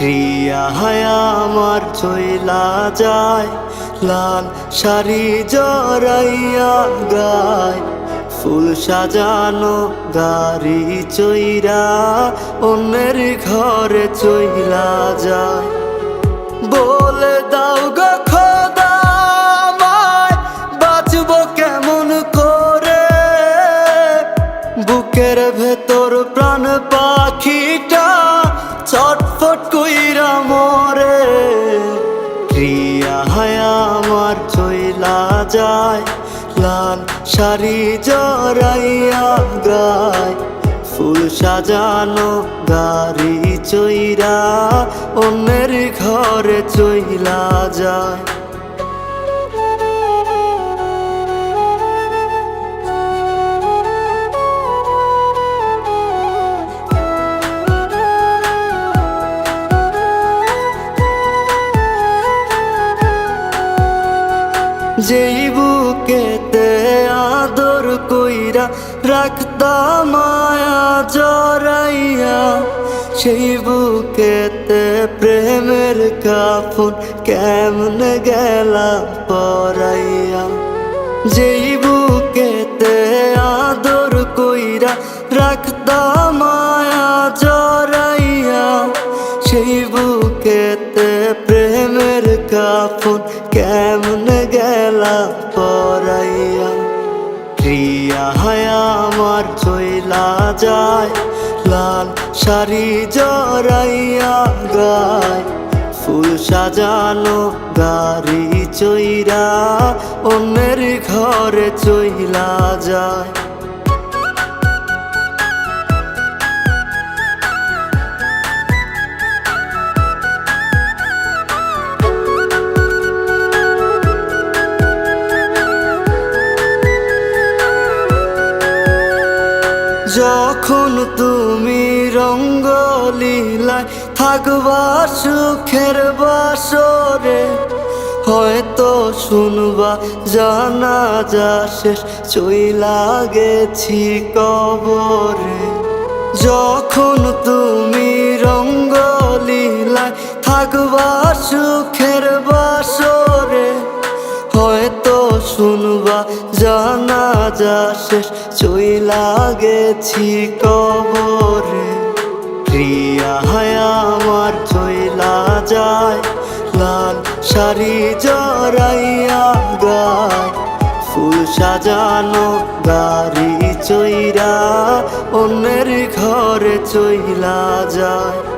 হায়া আমার চইলা যায়, লাল শাড়ি জরাইয়া গায়, ফুল সাজানো গাড়ি চইরা অন্যের ঘরে চইলা যায়। বলে দাও গো খোদা বাঁচবো কেমন করে? বুকের ভেতর যায় লাল শাড়ি জরাইয়া গায় ফুল সাজানো গাড়ি চৈরা অন্যের ঘরে চইলা যায়। যেই বুকেতে আদর কইরা রাখতা মায়া জরাইয়া সেই বুকেতে প্রেমের কাফন কেমন গেলা পরাইয়া। যেই বুকেতে আদর কইরা রাখতা মায়া জরাইয়া সেই বুকেতে চইলা যায় লাল শাড়ি জরাইয়া গায় ফুল সাজানো গাড়ি চইরা অন্যের ঘরে চইলা যায়। যখন তুমি রঙ্গলীলায় থাকবা সুখের বাসরে, হয়তো শুনবা জানা যা শেষ চইলা গেছি কবরে। যখন তুমি রঙ্গলীলায় থাকবা সুখের শুনবা জানা যা শেষ। চইলা গেছি কবরে। প্রিয়া হায়া আমার, চইলা যায়। লাল শাড়ি জরাইয়া গায়। ফুল সাজানো গাড়ি চইরা, অন্যের ঘরে চইলা যায়।